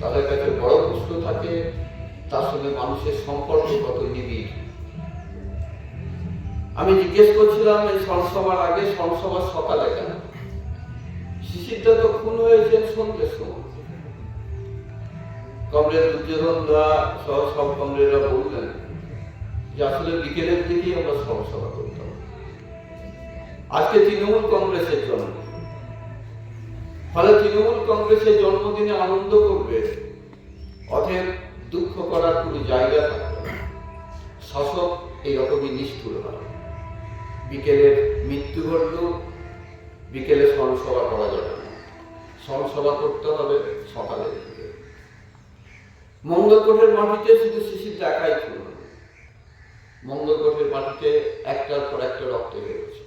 তাদের কাছে বড় প্রশ্ন থাকে, তার সঙ্গে মানুষের সম্পর্ক কত নিবিড়? আমি জিজ্ঞেস করছিলাম, এই সংসভার আগে সংসভার সকালে কেন? শিশিরটা তো খুন হয়েছেন সন্ধ্যের সময়। কমরেড দুর্যোধন দা সহ সব কমরেডরা বললেন যে আসলে বিকেলের দিকেই আমরা সংসভা করতাম। আজকে তৃণমূল কংগ্রেসের জন্ম ফলে তৃণমূল কংগ্রেসের জন্মদিনে আনন্দ করবে। অথের দুঃখ করার কোনো জায়গা থাকবে না। শাসক এইরকমই নিষ্ঠুর হয়। বিকেলের মৃত্যু ঘটল, বিকেলে স্মরণসভা করা যাবে না। স্মরণসভা করতে হবে সকালের দিকে মঙ্গলকোটের মাটিতে শুধু শিশির দেখাই ছিল। মঙ্গলকোটের মাটিতে একটার পর একটা রক্ত বেরোচ্ছে।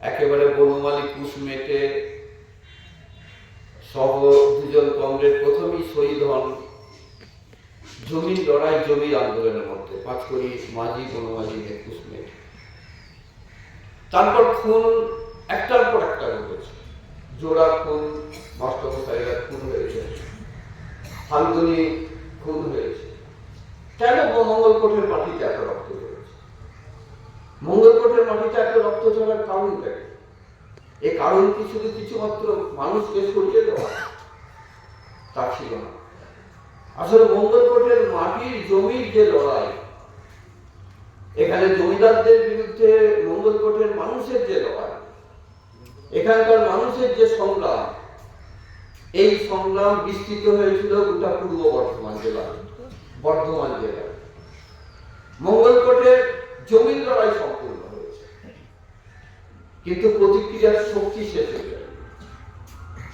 একেবারে বনমালী কুশ মেটে সহ দুজন কংগ্রেস প্রথমেই শহীদ হন। জমির লড়াই জমির আন্দোলনের মধ্যে। পাঁচকড়ি মাঝি, বনমাঝি, একুশ মেটে তারপর খুন, একটার পর একটা ঘটেছে। জোড়া খুন মাস্টারমশাইরা খুন হয়েছে। ফাল্গুনি খুন হয়েছে। কেন মঙ্গলকোটের মাটিতে এত রক্ত ঝরেছে? মঙ্গলকোটের মাটিতে এত রক্ত ঝরার কারণ কি? এই কারণ কি শুধু কিছুমাত্র মানুষকে সরিয়ে দেওয়া? তা ছিল না। আসলে মঙ্গলকোটের মাটির জমির যে লড়াই, এখানে জমিদারদের বিরুদ্ধে মঙ্গলকোটের মানুষের যে লড়াই, এখানকার মানুষের যে সংগ্রাম, এই সংগ্রাম বিস্তৃত হয়েছিল গোটা পূর্ব বর্ধমান জেলায় বর্ধমান জেলায় মঙ্গলকোটের জমির লড়াই সম্পূর্ণ হয়েছে। কিন্তু প্রতিক্রিয়ার শক্তি শেষ হয়ে যায়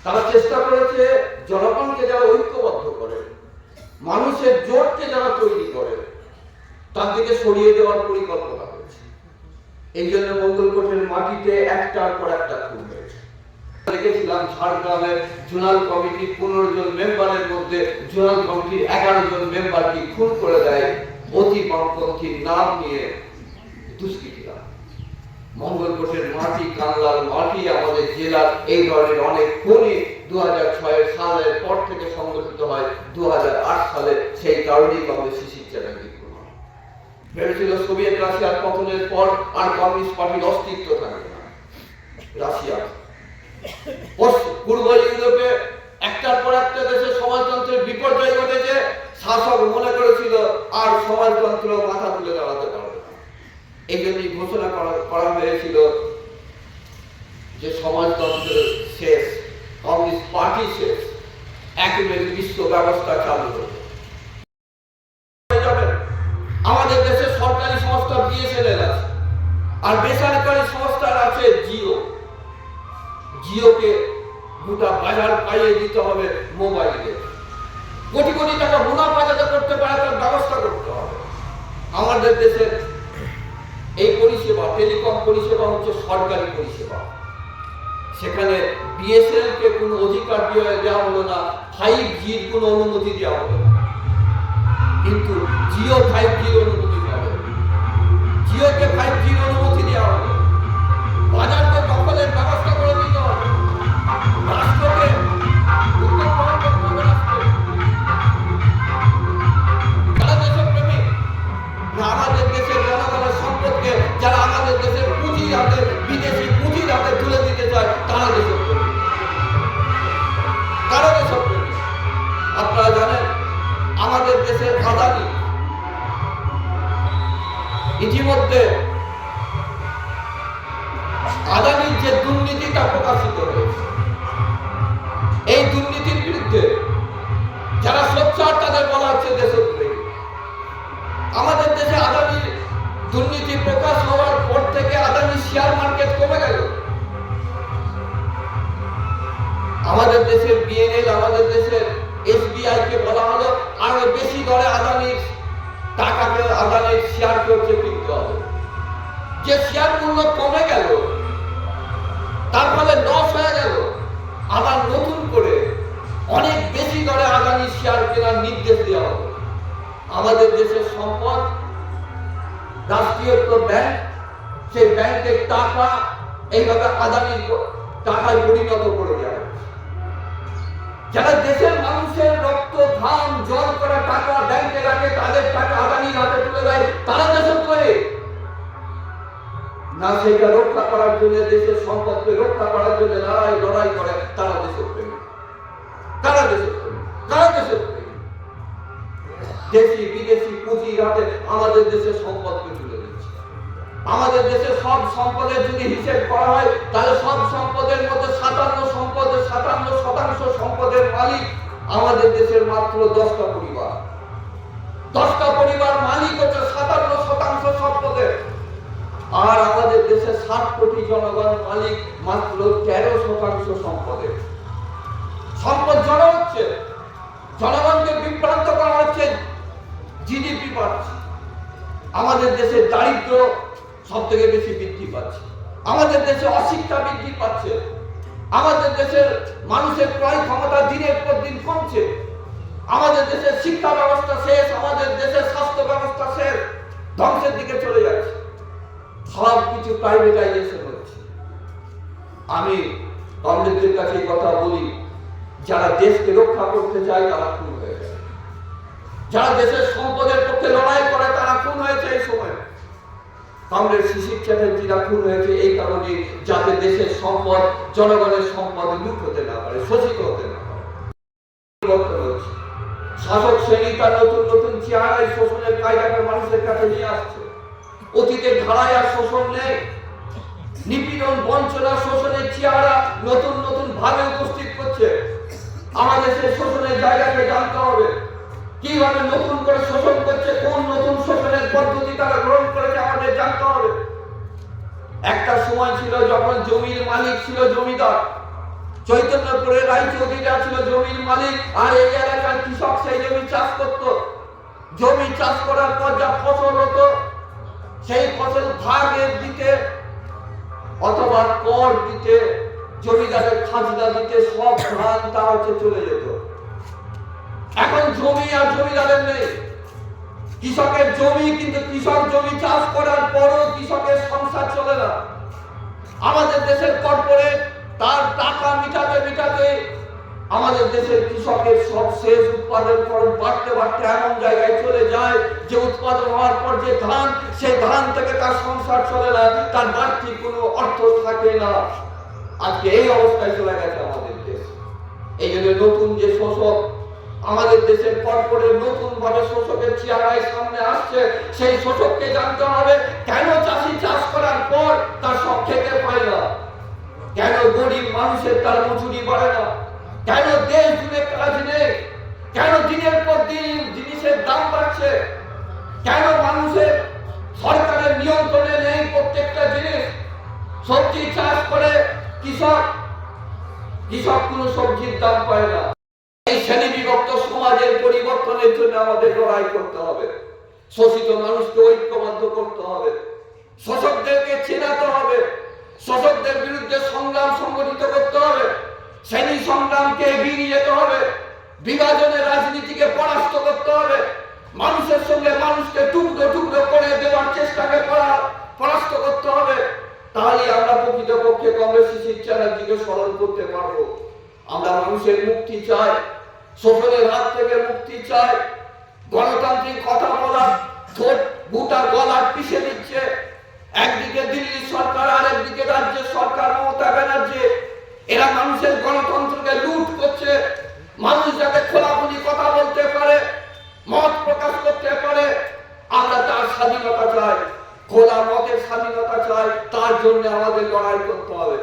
তারা চেষ্টা করেছে জনগণকে যারা ঐক্যবদ্ধ করে, মানুষের জোটকে যারা তৈরি করে, তার দিকে সরিয়ে দেওয়ার পরিকল্পনা হয়েছে। এই জন্য মঙ্গলকোটের মাটিতে একটার পর একটা খুন হয়েছে। দেখেছিলাম ঝাড়গ্রামের জোনাল কমিটির পনেরো জন মেম্বারের মধ্যে জোনাল কমিটির এগারো জন মেম্বারকে খুন করে দেয় অতি বামপন্থীর নাম নিয়ে দুষ্কৃতীরা মঙ্গলকোটের মাটি, কানলার মাটি, আমাদের জেলার এই ধরনের অনেক খুনই দু হাজার ছয়ের সালের পর থেকে সংগঠিত হয়। দু হাজার আট সালে সেই কারণেই আমাদের শিশির চ্যাটার্জি ভেবেছিল সোভিয়েত রাশিয়ার পতনের পর আর কমিউনিস্ট পার্টির অস্তিত্ব থাকবে না। রাশিয়া। পূর্ব ইউরোপে একটার পর একটা দেশে সমাজতন্ত্রের বিপর্যয় ঘটেছে, শাসক মনে করেছিল আর সমাজতন্ত্র মাথা তুলে দাঁড়াতে পারবে না। এই জন্যই ঘোষণা করা হয়েছিল যে সমাজতন্ত্র শেষ, কমিউনিস্ট পার্টি শেষ, একেবারে বিশ্ব ব্যবস্থা চালু হবে আমাদের দেশে সরকারি সংস্থা আছে, আর বেসরকারি সংস্থার আছে জিও। জিওকে গোটা বাজার পাইয়ে দিতে হবে মোবাইলে। কোটি কোটি টাকা মুনাফা যাতে করতে পারে, তার ব্যবস্থা করতে হবে। আমাদের দেশের টেলিকম পরিষেবা হচ্ছে সরকারি পরিষেবা। সেখানে বিএসএল কে কোনো অধিকার দেওয়া হলো না ফাইভ জির কোনো অনুমতি দেওয়া হলো না। কিন্তু জিও ফাইভ জির অনুমতি দেওয়া হলো। জিওকে ফাইভ জির অনুমতি দেওয়া হলো। বাজারকে তাদের বলা হচ্ছে দেশপ্রেমী। আমাদের দেশে আদানির দুর্নীতি প্রকাশ হওয়ার পর থেকে আদানির শেয়ার মার্কেট কমে গেল। আমাদের দেশের বিএনএল আমাদের দেশের এসবিআই কে বলা হলো, আরও বেশি দরে আদানির টাকাকে আদানির শেয়ার করছে কিনতে যে শেয়ার মূল্য কমে গেল, তার ফলে লস হয়ে গেল। আবার নতুন করে অনেক বেশি করে আগামী শেয়ার কেনার নির্দেশ দেওয়া হবে। আমাদের দেশের সম্পদ, রাষ্ট্রীয় ব্যাংক সেই ব্যাংকের টাকা এইভাবে আদানির টাকায় পরিণত করে দেওয়া যারা দেশের মানুষের রক্ত ধান জল করা টাকা ব্যাংকে রাখে, তাদের টাকা আদানি হাতে তুলে দেয়, তারা দেশের করে। না, সেটা রক্ষা করার জন্য দেশের সম্পদকে রক্ষা করার জন্য না আমাদের দেশের সম্পদকে তুলে দিচ্ছে। আমাদের দেশের সব সম্পদের যদি হিসেব করা হয়, তাহলে সব সম্পদের মধ্যে সাতান্ন সম্পদের সাতান্ন শতাংশ সম্পদের মালিক আমাদের দেশের মাত্র দশটা পরিবার। দশটা পরিবার মালিক হচ্ছে সাতান্ন শতাংশ সম্পদের। আর আমাদের দেশে ষাট কোটি জনগণ মালিক মাত্র তেরো শতাংশ সম্পদের। সম্পদ জড়ো হচ্ছে জনগণকে বিভ্রান্ত করা হচ্ছে, জিডিপি বাড়ছে। আমাদের দেশে দারিদ্র সব থেকে বেশি বৃদ্ধি পাচ্ছে। আমাদের দেশে অশিক্ষা বৃদ্ধি পাচ্ছে। আমাদের দেশের মানুষের ক্রয় ক্ষমতা দিনের পর দিন কমছে। আমাদের দেশের শিক্ষা ব্যবস্থা শেষ, আমাদের দেশের স্বাস্থ্য ব্যবস্থা শেষ, ধ্বংসের দিকে চলে যাচ্ছে। সব কিছু প্রাইভেটাইজেশন হচ্ছে। আমি কংগ্রেসের কাছে কথা বলি, যারা দেশকে রক্ষা করতে চায় তারা যারা দেশের সম্পদের পক্ষে লড়াই করে, তারা খুন হয়েছে এই সময়। কংগ্রেস, শিশির চ্যাটার্জিরা খুন হয়েছে এই কারণে যাতে দেশের সম্পদ, জনগণের সম্পদ লুট হতে না পারে, শোষিত হতে না পারে। শাসক শ্রেণি তার নতুন নতুন চেহারায় শোষণের কায়দাকে মানুষের কাছে নিয়ে আসছে। অতীতের ধারায় আর শোষণ নেই। নিপীড়ন, বঞ্চনা, শোষণের চেহারা নতুন নতুন ভাবে উপস্থিত করছে। আমাদের সেই শোষণের জায়গাকে জানতে হবে। কীভাবে নতুন করে শোষণ করছে, কোন নতুন শোষণের পদ্ধতি তারা গ্রহণ করেছে, আমাদের জানতে হবে। একটা সময় ছিল যখন জমির মালিক ছিল জমিদার। চৈতন্যপুরে রায়চৌধুরীরা ছিল জমির মালিক, আর এই এলাকার কৃষক সেই জমি চাষ করত। জমি চাষ করার পর যা ফসল হতো, সেই ফসল ভাগের দিতে অথবা কর দিতে, জমিদারের খাজনা দিতে সব ধান তার হচ্ছে চলে যেত। এখন জমি আর জমিদারের নেই। কৃষকের জমি কিন্তু কৃষক জমি চাষ করার পরও কৃষকের সংসার চলে না। আমাদের দেশের কর্পোরেট তার টাকা মিটাতে মিটাতে আমাদের দেশের কৃষকের সব শেষ উৎপাদন খরচ বাড়তে বাড়তে এমন জায়গায় চলে যায় যে উৎপাদন হওয়ার পর যে ধান, সেই ধান থেকে তার সংসার চলে না, তার বাড়তি কোনো অর্থ থাকে না। আজকে এই অবস্থায় চলে গেছে আমাদের দেশ। এই জন্য নতুন যে শোষক আমাদের দেশের কর্পোরেট নতুন ভাবে শোষকের চেহারায় সামনে আসছে। সেই শোষককে জানতে হবে, কেন চাষি চাষ করার পর তার সব খেতে পায় না? কেন গরিব মানুষের তার মজুরি বাড়ে না? কেন দেশ জুড়ে কাজ নেই? কেন দিনের পর দিন জিনিসের দাম বাড়ছে? কেন মানুষের সরকারের নিয়ন্ত্রণে নেই প্রত্যেকটা জিনিস? সবজি চাষ করে কৃষক? কৃষক কোনো সবজির দাম পায় না। সমাজের পরিবর্তনের জন্য আমাদের লড়াই করতে হবে। শোষিত মানুষকে ঐক্যবদ্ধ করতে হবে। শোষকদেরকে চেনাতে হবে। শোষকদের বিরুদ্ধে সংগ্রাম সংগঠিত করতে হবে। শ্রেণি সংগ্রামকে এগিয়ে নিয়ে যেতে হবে। বিভাজনের রাজনীতিকে পরাস্ত করতে হবে। মানুষের সঙ্গে মানুষকে টুকরো টুকরো করে দেওয়ার চেষ্টাকে পরা- পরাস্ত করতে হবে। তাহলে আমরা প্রকৃতপক্ষে কংগ্রেস চ্যাটার্জিকে স্মরণ করতে পারব। আমরা মানুষের মুক্তি চাই। শোষণের হাত থেকে মুক্তি চাই গণতান্ত্রিক কথা বলা ঠোঁট গোটা গলার পিষে দিচ্ছে। একদিকে দিল্লি সরকার আর একদিকে রাজ্যের সরকার, মমতা ব্যানার্জি। এরা মানুষের গণতন্ত্রকে লুট করছে। মানুষ যাতে খোলাখুলি কথা বলতে পারে, মত প্রকাশ করতে পারে, আমরা তার স্বাধীনতা চাই। খোলা মতের স্বাধীনতা চাই, তার জন্য আমাদের লড়াই করতে হবে।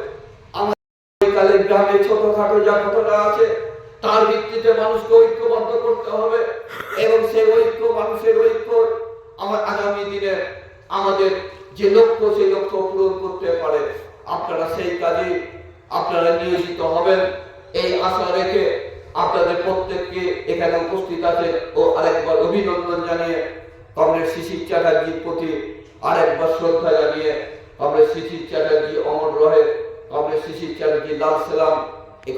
আমাদের গ্রামে ছোটখাটো যা ঘটনা ভিত্তিতে মানুষকে ঐক্যবদ্ধ করতে হবে এবং সেই ঐক্য, মানুষের ঐক্য আমার আগামী দিনে আমাদের যে লক্ষ্য, সেই লক্ষ্য পূরণ করতে পারে। আপনারা সেই কাজে আপনারা নিয়োজিত হবেন। এই আশা রেখে আপনাদের প্রত্যেককে এখানে উপস্থিত আছে ও আরেকবার অভিনন্দন জানিয়ে কংগ্রেস শিশির চ্যাটার্জির প্রতি আরেকবার শ্রদ্ধা জানিয়ে কংগ্রেস শিশির চ্যাটার্জি অমর রহে কংগ্রেস শিশির চ্যাটার্জি লাল সালাম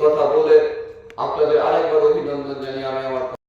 কথা বলে আপনাদের আরেকবার অভিনন্দন জানিয়ে আমি আমার